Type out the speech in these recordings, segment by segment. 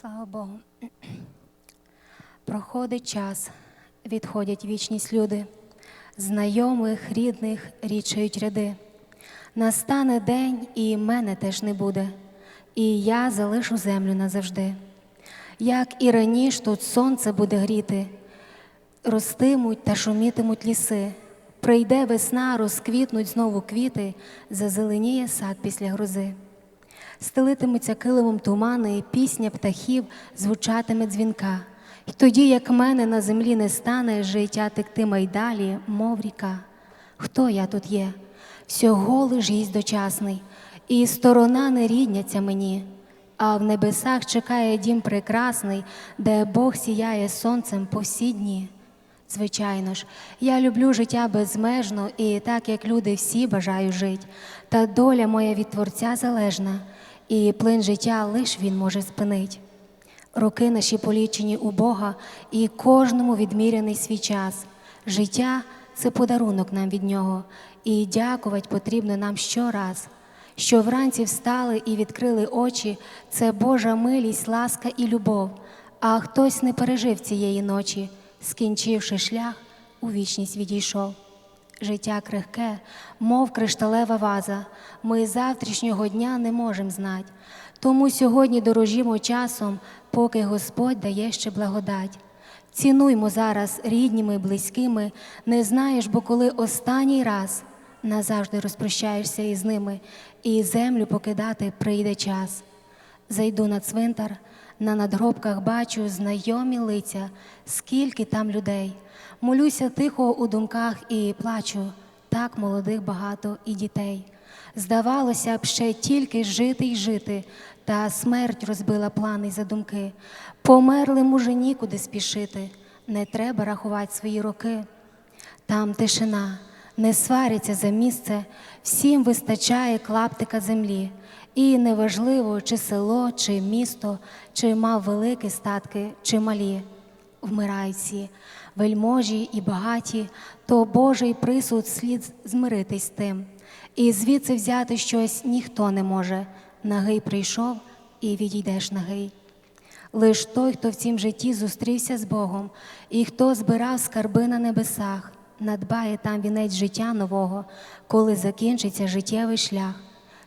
Слава Богу. Проходить час, відходять вічність люди, знайомих, рідних річають ряди. Настане день, і мене теж не буде, і я залишу землю назавжди. Як і раніше тут сонце буде гріти, ростимуть та шумітимуть ліси. Прийде весна, розквітнуть знову квіти, зазеленіє сад після грози. Стелитимуться килимом тумани, пісня птахів звучатиме дзвінка. І тоді, як мене на землі не стане, життя тектиме й далі, мов ріка. Хто я тут є? Всього лиш гість дочасний, і сторона не рідняться мені, а в небесах чекає дім прекрасний, де Бог сіяє сонцем по всі дні. Звичайно ж, я люблю життя безмежно і так, як люди всі бажаю жить. Та доля моя від Творця залежна, і плин життя лиш він може спинить. Роки наші полічені у Бога, і кожному відміряний свій час. Життя це подарунок нам від нього, і дякувати потрібно нам щораз. Що вранці встали і відкрили очі, це Божа милість, ласка і любов. А хтось не пережив цієї ночі, скінчивши шлях, у вічність відійшов. Життя крихке, мов кришталева ваза, ми завтрашнього дня не можемо знати. Тому сьогодні дорожімо часом, поки Господь дає ще благодать. Цінуймо зараз рідніми, близькими, не знаєш, бо коли останній раз назавжди розпрощаєшся із ними, і землю покидати прийде час. Зайду на цвинтар, на надгробках бачу знайомі лиця, скільки там людей. Молюся тихо у думках і плачу, так молодих багато і дітей. Здавалося б, ще тільки жити й жити, та смерть розбила плани й задумки. Померли уже нікуди спішити, не треба рахувати свої роки. Там тишина, не сваряться за місце, всім вистачає клаптика землі. І неважливо, чи село, чи місто, чи мав великі статки, чи малі. Вмирають всі, вельможі і багаті, то Божий присуд слід змиритись тим. І звідси взяти щось ніхто не може. Нагий прийшов і відійдеш нагий. Лиш той, хто в цім житті зустрівся з Богом, і хто збирав скарби на небесах, надбає там вінець життя нового, коли закінчиться життєвий шлях.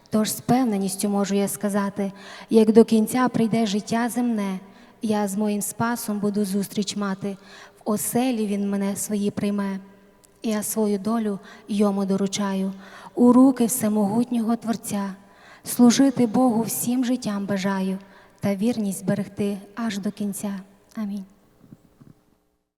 Тож з певненістю можу я сказати, як до кінця прийде життя земне, я з моїм спасом буду зустріч мати, в оселі він мене свої прийме. Я свою долю йому доручаю у руки всемогутнього Творця, служити Богу всім життям бажаю та вірність берегти аж до кінця. Амінь.